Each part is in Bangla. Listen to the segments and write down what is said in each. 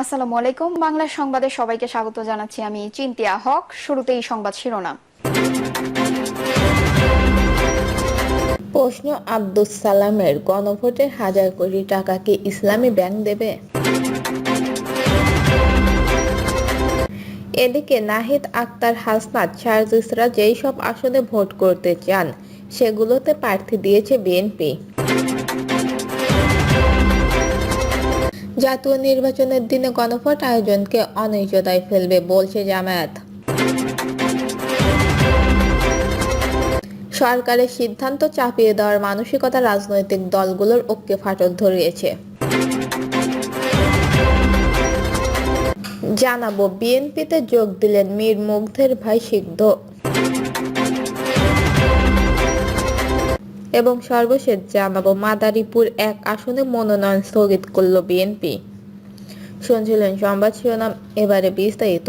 আসসালামু আলাইকুম। বাংলা সংবাদে সবাইকে স্বাগত জানাচ্ছি আমি চিন্তিয়া হক। শুরুতেই সংবাদ শিরোনাম। প্রশ্ন, আব্দুস সালামের গণভোটের হাজার কোটি টাকা কি ইসলামী ব্যাংক দেবে? এদিকে নাহিদ আক্তার হাসনাত শারজিসরা যেই সব আসনে ভোট করতে চান, সেগুলোতে প্রার্থী দিয়েছে বিএনপি। জাতীয় নির্বাচনের দিনে গণভোট আয়োজনকে অনিশ্চয়তায় ফেলবে, বলছে জামায়াত। সরকারের সিদ্ধান্ত চাপিয়ে দেওয়ার মানসিকতা রাজনৈতিক দলগুলোর ঐক্যে ফাটল ধরিয়েছে। জানাব, বিএনপিতে যোগ দিলেন মীর মুগ্ধের ভাই সিদ্ধ। এবং সর্বশেষ জানাব মাদারীপুর এক আসনে মনোনয়ন স্থগিত করল বিএনপি। শুনছিলেন সংবাদ শিরোনাম, এবারে বিস্তারিত।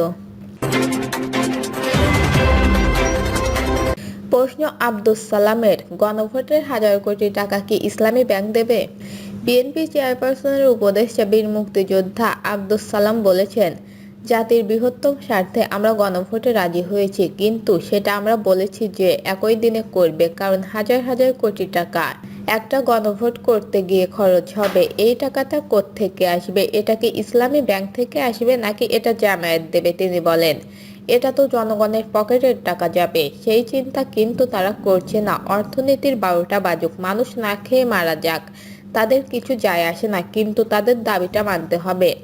প্রশ্ন, আব্দুস সালামের গণভোটের হাজার কোটি টাকা কি ইসলামী ব্যাংক দেবে? বিএনপি চেয়ারপারসনের উপদেষ্টা বীর মুক্তিযোদ্ধা আব্দুস সালাম বলেছেন জাতির বৃহত্তম স্বার্থে আমরা গণভোটে রাজি হয়েছি। কিন্তু সেটা আমরা বলেছি যে একই দিনে করবে, কারণ হাজার হাজার কোটি টাকা। একটা গণভোট করতে গিয়ে খরচ হবে, এই টাকাটা থেকে আসবে? এটা কি ইসলামী ব্যাংক থেকে আসবে নাকি এটা জামায়াত দেবে, তিনি বলেন। এটা তো জনগণের পকেটের টাকা যাবে। সেই চিন্তা কিন্তু তারা করছে না। অর্থনীতির বারোটা বাজুক, মানুষ না খেয়ে মারা যাক। তাদের কিছু যায় আসে না, কিন্তু তাদের দাবিটা মানতে হবে।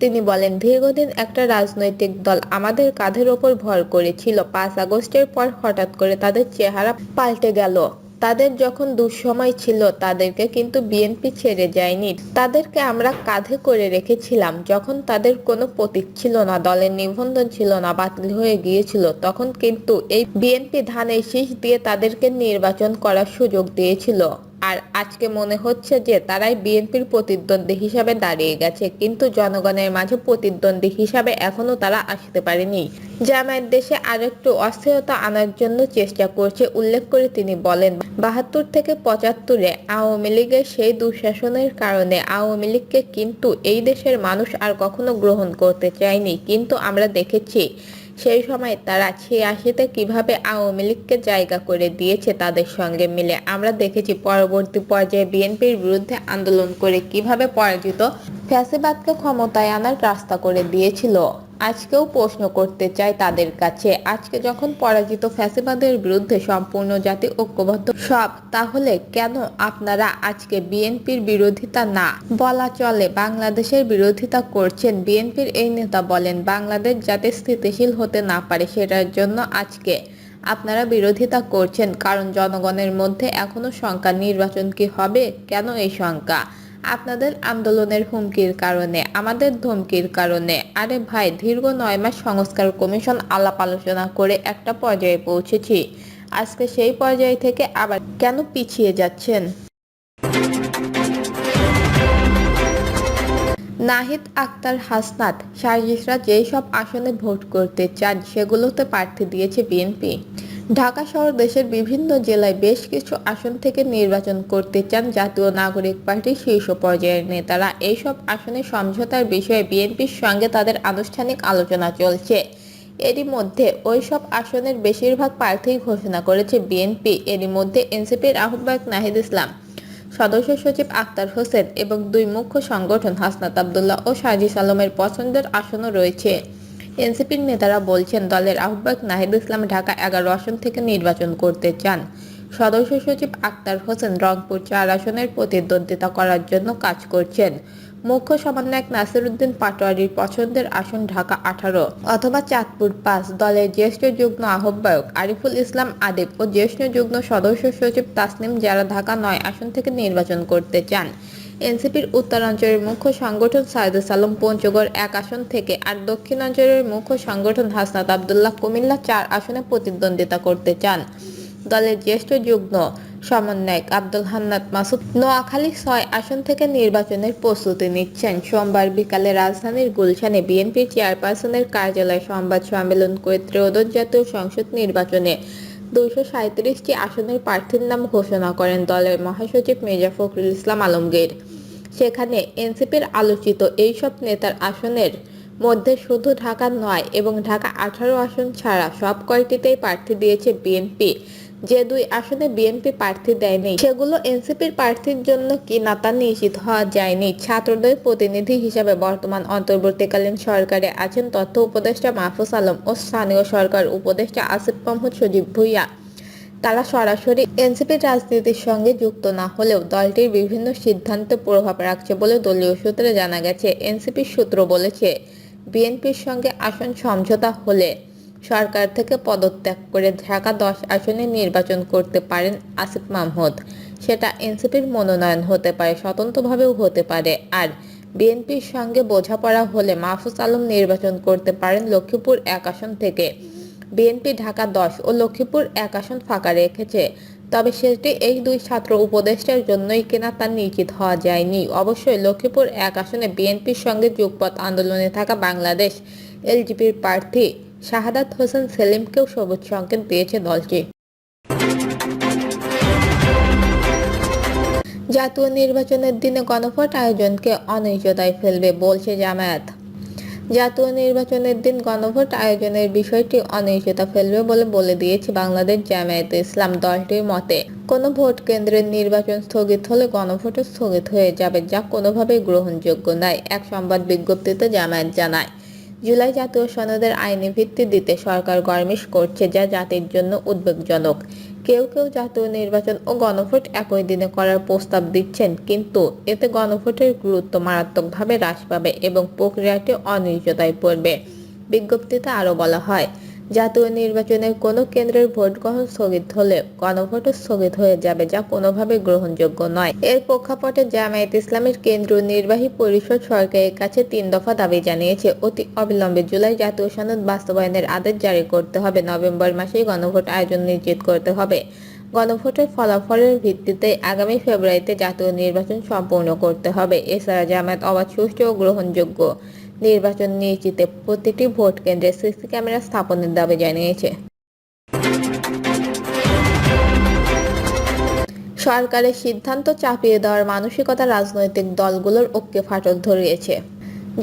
তিনি বলেন, দীর্ঘদিন একটা রাজনৈতিক দল আমাদের কাঁধের ওপর ভর করেছিল। পাঁচ আগস্টের পর হঠাৎ করে তাদের চেহারা পাল্টে গেল। তাদের যখন দুঃসময় ছিল, তাদেরকে কিন্তু বিএনপি ছেড়ে যায়নি। তাদেরকে আমরা কাঁধে করে রেখেছিলাম। যখন তাদের কোনো প্রতীক ছিল না, দলের নিবন্ধন ছিল না, বাতিল হয়ে গিয়েছিল, তখন কিন্তু এই বিএনপি ধানের শীষ দিয়ে তাদেরকে নির্বাচন করার সুযোগ দিয়েছিল। আর আজকে মনে হচ্ছে যে তারাই বিএনপির প্রতিদ্বন্দ্বী হিসাবে দাঁড়িয়ে গেছে, কিন্তু জনগণের মাঝে প্রতিদ্বন্দ্বী হিসাবে এখনও তারা আসতে পারেনি। জামায়াত দেশে আরেকটু অস্থিরতা আনার জন্য চেষ্টা করছে, উল্লেখ করে তিনি বলেন, বাহাত্তর থেকে পঁচাত্তরে আওয়ামী লীগের সেই দুঃশাসনের কারণে আওয়ামী লীগকে কিন্তু এই দেশের মানুষ আর কখনো গ্রহণ করতে চায়নি, কিন্তু আমরা দেখেছি সেই সময় তারা ছিয়াশিতে কীভাবে আওয়ামী লীগকে জায়গা করে দিয়েছে তাদের সঙ্গে মিলে। আমরা দেখেছি পরবর্তী পর্যায়ে বিএনপির বিরুদ্ধে আন্দোলন করে কীভাবে পরাজিত ফ্যাসিবাদকে ক্ষমতায় আনার রাস্তা করে দিয়েছিল। আজকেও প্রশ্ন করতে চাই তাদের কাছে। আজকে যখন পরাজিত ফ্যাসিবাদের বিরুদ্ধে সম্পূর্ণ জাতি ঐক্যবদ্ধ সব, তাহলে কেন আপনারা আজকে বিএনপির বিরোধিতা না? বলা চলে, বাংলাদেশের বিরোধিতা করছেন বিএনপির এই নেতা বলেন, বাংলাদেশ যাতে স্থিতিশীল হতে না পারে, সেটার জন্য আজকে আপনারা বিরোধিতা করছেন। কারণ জনগণের মধ্যে এখনও শঙ্কা। নির্বাচন কি হবে? কেন এই শঙ্কা? আপনাদের আন্দোলনের হুমকির কারণে, আমাদের ধমকির কারণে। আরে ভাই, দীর্ঘ নয় মাস সংস্কার কমিশন আলাপ আলোচনা করে একটা পর্যায়ে পৌঁছেছি। আজকে সেই পর্যায় থেকে আবার কেন পিছিয়ে যাচ্ছেন? নাহিদ আক্তার হাসনাত, সার্জিসরা যেই সব আসনে ভোট করতে চান, সেগুলোতে প্রার্থী দিয়েছে বিএনপি। ঢাকা সহ দেশের বিভিন্ন জেলায় বেশ কিছু আসন থেকে নির্বাচন করতে চান জাতীয় নাগরিক পার্টির শীর্ষ পর্যায়ের নেতারা। এইসব আসনে সমঝোতার বিষয়ে বিএনপির সঙ্গে তাদের আনুষ্ঠানিক আলোচনা চলছে। এরই মধ্যে ওই সব আসনের বেশিরভাগ প্রার্থী ঘোষণা করেছে বিএনপি। এরই মধ্যে এনসিপির আহ্বায়ক নাহিদ ইসলাম, সদস্য সচিব আক্তার হোসেন এবং দুই মুখ্য সংগঠন হাসনাত আবদুল্লাহ ও সাজিস আলমের পছন্দের আসনও রয়েছে। এনসিপির নেতারা বলছেন, দলের আহ্বায়ক নাহিদ ইসলাম ঢাকা এগারো আসন থেকে নির্বাচন করতে চান। সদস্য সচিব আক্তার হোসেন রংপুর চার আসনের প্রতিদ্বন্দ্বিতা করার জন্য কাজ করছেন। মুখ্য সমন্বয়ক নাসিরুদ্দিন পাটোয়ারির পছন্দের আসন ঢাকা আঠারো অথবা চাঁদপুর পাঁচ। দলের জ্যেষ্ঠ যুগ্ম আহ্বায়ক আরিফুল ইসলাম আদিব ও জ্যেষ্ঠ যুগ্ম সদস্য সচিব তাসনিম যারা ঢাকা নয় আসন থেকে নির্বাচন করতে চান। এনসিপির উত্তরাঞ্চলের মুখ্য সংগঠন সাইদুল সালাম পঞ্চগড় এক আসন থেকে আর দক্ষিণাঞ্চলের মুখ্য সংগঠন হাসনাত আবদুল্লাহ কুমিল্লা চার আসনে প্রতিদ্বন্দ্বিতা করতে চান। দলের জ্যেষ্ঠ যুগ্ম সমন্বয়ক আব্দুল হান্নাত মাসুদ নোয়াখালী ছয় আসন থেকে নির্বাচনের প্রস্তুতি নিচ্ছেন। সোমবার বিকালে রাজধানীর গুলশানে বিএনপির চেয়ারপারসনের কার্যালয়ে সংবাদ সম্মেলন করে ত্রয়োদশ জাতীয় সংসদ নির্বাচনে দুইশো সাঁত্রিশটি আসনের প্রার্থীর নাম ঘোষণা করেন দলের মহাসচিব মির্জা ফখরুল ইসলাম আলমগীর। সেখানে এনসিপির আলোচিত এইসব নেতার আসনের মধ্যে শুধু ঢাকা নয়, এবং ঢাকা আঠারো আসন ছাড়া সব কয়টিতেই প্রার্থী দিয়েছে বিএনপি। যে দুই আসনে বিএনপি প্রার্থী দেয়নি, সেগুলো এনসিপির প্রার্থীর জন্য কি তা নিশ্চিত হওয়া যায়নি। ছাত্রদের প্রতিনিধি হিসাবে বর্তমান অন্তর্বর্তীকালীন সরকারে আছেন তথ্য উপদেষ্টা মাহফুজ আলম ও স্থানীয় সরকার উপদেষ্টা আসিফ মাহমুদ সজীব ভুইয়া। তারা সরাসরি এনসিপির রাজনীতির সঙ্গে যুক্ত না হলেও দলটির বিভিন্ন সিদ্ধান্তে প্রভাব রাখছে বলে দলীয় সূত্রে জানা গেছে। এনসিপির সূত্র বলেছে, বিএনপির সঙ্গে আসন সমঝোতা হলে সরকার থেকে পদত্যাগ করে ঢাকা দশ আসনে নির্বাচন করতে পারেন আসিফ মাহমুদ। সেটা এনসিপির মনোনয়ন হতে পারে, স্বতন্ত্রভাবেও হতে পারে। আর বিএনপির সঙ্গে বোঝাপড়া হলে মাহফুজ আলম নির্বাচন করতে পারেন লক্ষ্মীপুর এক আসন থেকে। বিএনপি ঢাকা দশ ও লক্ষ্মীপুর এক আসন ফাঁকা রেখেছে, তবে সেটি এই দুই ছাত্র উপদেষ্টার জন্যই কিনা তা নিশ্চিত হওয়া যায়নি। অবশ্যই লক্ষ্মীপুর এক আসনে বিএনপির সঙ্গে যুগপথ আন্দোলনে থাকা বাংলাদেশ এলজিপির প্রার্থী শাহাদাত হোসেন সেলিমকেও সবুজ সংকেত দিয়েছে দলটি। জাতীয় নির্বাচনের দিনে গণভোট আয়োজনকে অনিশ্চয়তায় ফেলবে, বলছে জামায়াত। জাতীয় নির্বাচনের দিন গণভোট আয়োজনের বিষয়টি অনিশ্চয়তা ফেলবে বলে বলে দিয়েছে বাংলাদেশ জামায়াতে ইসলাম দলটির মতে। কোনো ভোট কেন্দ্রের নির্বাচন স্থগিত হলে গণভোটও স্থগিত হয়ে যাবে, যা কোনোভাবেই গ্রহণযোগ্য নয়, এক সংবাদ বিজ্ঞপ্তিতে জামায়াত জানায়। জুলাই জাতীয় সনদের আইনি ভিত্তি দিতে সরকার গরমিশ করছে যা জাতির জন্য উদ্বেগজনক। কেউ কেউ জাতীয় নির্বাচন ও গণভোট একই দিনে করার প্রস্তাব দিচ্ছেন, কিন্তু এতে গণভোটের গুরুত্ব মারাত্মকভাবে হ্রাস পাবে এবং প্রক্রিয়াটি অনিশ্চয়তায় পড়বে, বিজ্ঞপ্তিতে আরও বলা হয়। জাতীয় নির্বাচনের কোনো কেন্দ্রের ভোট গ্রহণ স্থগিত হলে গণভোটও স্থগিত হয়ে যাবে যা কোনোভাবে গ্রহণযোগ্য নয়। এর প্রেক্ষাপটে জামায়াত ইসলামের কেন্দ্রীয় নির্বাহী পরিষদ সরকারের কাছে তিন দফা দাবি জানিয়েছে। অতি অবিলম্বে জুলাই জাতীয় সনদ বাস্তবায়নের আদেশ জারি করতে হবে। নভেম্বর মাসেই গণভোট আয়োজন নিশ্চিত করতে হবে। গণভোটের ফলাফলের ভিত্তিতে আগামী ফেব্রুয়ারিতে জাতীয় নির্বাচন সম্পূর্ণ করতে হবে। এছাড়া জামায়াত অবাধ, সুষ্ঠু ও গ্রহণযোগ্য নির্বাচন নিয়ে নিশ্চিতে প্রতিটি ভোট কেন্দ্রে সিসি ক্যামেরা স্থাপনের দাবি জানিয়েছে। সরকারের সিদ্ধান্ত চাপিয়ে দেওয়ার মানসিকতা রাজনৈতিক দলগুলোর ঐক্যে ফাটল ধরিয়েছে।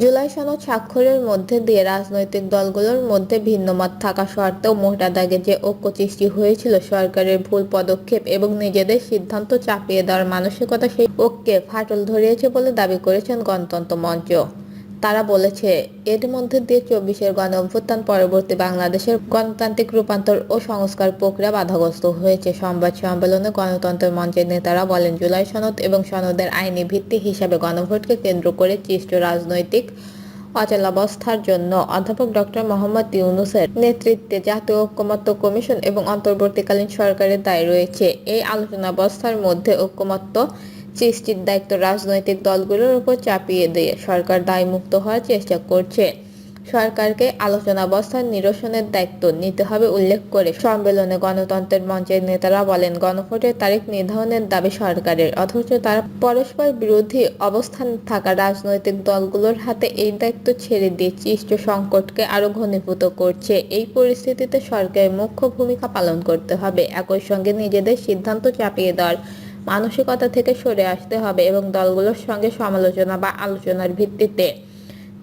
জুলাই সনদ স্বাক্ষরের মধ্যে দিয়ে রাজনৈতিক দলগুলোর মধ্যে ভিন্নমত থাকা সত্ত্বেও মোটা দাগে যে ঐক্য সৃষ্টি হয়েছিল, সরকারের ভুল পদক্ষেপ এবং নিজেদের সিদ্ধান্ত চাপিয়ে দেওয়ার মানসিকতা সেই ঐক্যে ফাটল ধরিয়েছে বলে দাবি করেছেন গণতন্ত্র মঞ্চ। তারা বলেছে, এর মধ্যে দিয়ে চব্বিশের গণ অভ্যুত্থান পরবর্তী বাংলাদেশের গণতান্ত্রিক রূপান্তর ও সংস্কার প্রক্রিয়া বাধাগ্রস্ত হয়েছে। সংবাদ সম্মেলনে গণতন্ত্র মঞ্চের নেতারা বলেন, জুলাই সনদ এবং সনদের আইনি ভিত্তি হিসাবে গণভোটকে কেন্দ্র করে সৃষ্ট রাজনৈতিক অচলাবস্থার জন্য অধ্যাপক ডক্টর মোহাম্মদ ইউনুসের নেতৃত্বে জাতীয় ঐক্যমত্য কমিশন এবং অন্তর্বর্তীকালীন সরকারের দায় রয়েছে। এই আলোচনা আলোচনাবস্থার মধ্যে ঐক্যমত্য সৃষ্টির দায়িত্ব রাজনৈতিক দলগুলোর উপর চাপিয়ে দিয়ে সরকার দায়মুক্ত হওয়ার চেষ্টা করছে। সরকারকে আলোচনাবস্থার নিরসনের দায়িত্ব নিতে হবে উল্লেখ করে সম্মেলনে গণতন্ত্রের মঞ্চের নেতারা বলেন, গণভোটের তারিখ নির্ধারণের দাবি সরকারের, অথচ তারা পরস্পর বিরোধী অবস্থান থাকা রাজনৈতিক দলগুলোর হাতে এই দায়িত্ব ছেড়ে দিয়ে সৃষ্ট সংকটকে আরও ঘনীভূত করছে। এই পরিস্থিতিতে সরকারের মুখ্য ভূমিকা পালন করতে হবে। একই সঙ্গে নিজেদের সিদ্ধান্ত চাপিয়ে দেওয়ার মানসিকতা থেকে সরে আসতে হবে এবং দলগুলোর সঙ্গে সমালোচনা বা আলোচনার ভিত্তিতে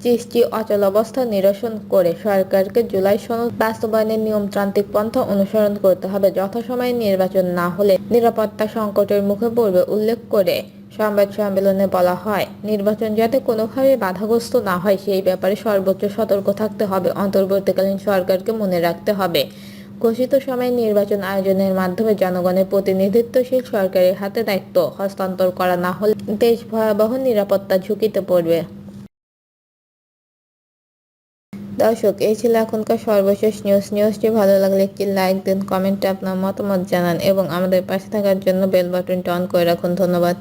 সৃষ্টি অচলাবস্থা নিরসন করে সরকারকে জুলাই সনদ বাস্তবায়নের নিয়মতান্ত্রিক পন্থা অনুসরণ করতে হবে। যথাসময়ে নির্বাচন না হলে নিরাপত্তা সংকটের মুখে পড়বে উল্লেখ করে সংবাদ সম্মেলনে বলা হয়, নির্বাচন যাতে কোনোভাবে বাধাগ্রস্ত না হয় সেই ব্যাপারে সর্বোচ্চ সতর্ক থাকতে হবে। অন্তর্বর্তীকালীন সরকারকে মনে রাখতে হবে। ঘোষিত সময়ে নির্বাচন আয়োজনের মাধ্যমে জনগণের প্রতিনিধিত্বশীল সরকারের হাতে দায়িত্ব হস্তান্তর করা না হলে দেশ ভয়াবহ নিরাপত্তা ঝুঁকিতে পড়বে। দর্শক, এই ছিল এখনকার সর্বশেষ নিউজ নিউজটি ভালো লাগলে একটি লাইক দিন কমেন্টে আপনার মতামত জানান এবং আমাদের পাশে থাকার জন্য বেল বাটনটি অন করে রাখুন। ধন্যবাদ।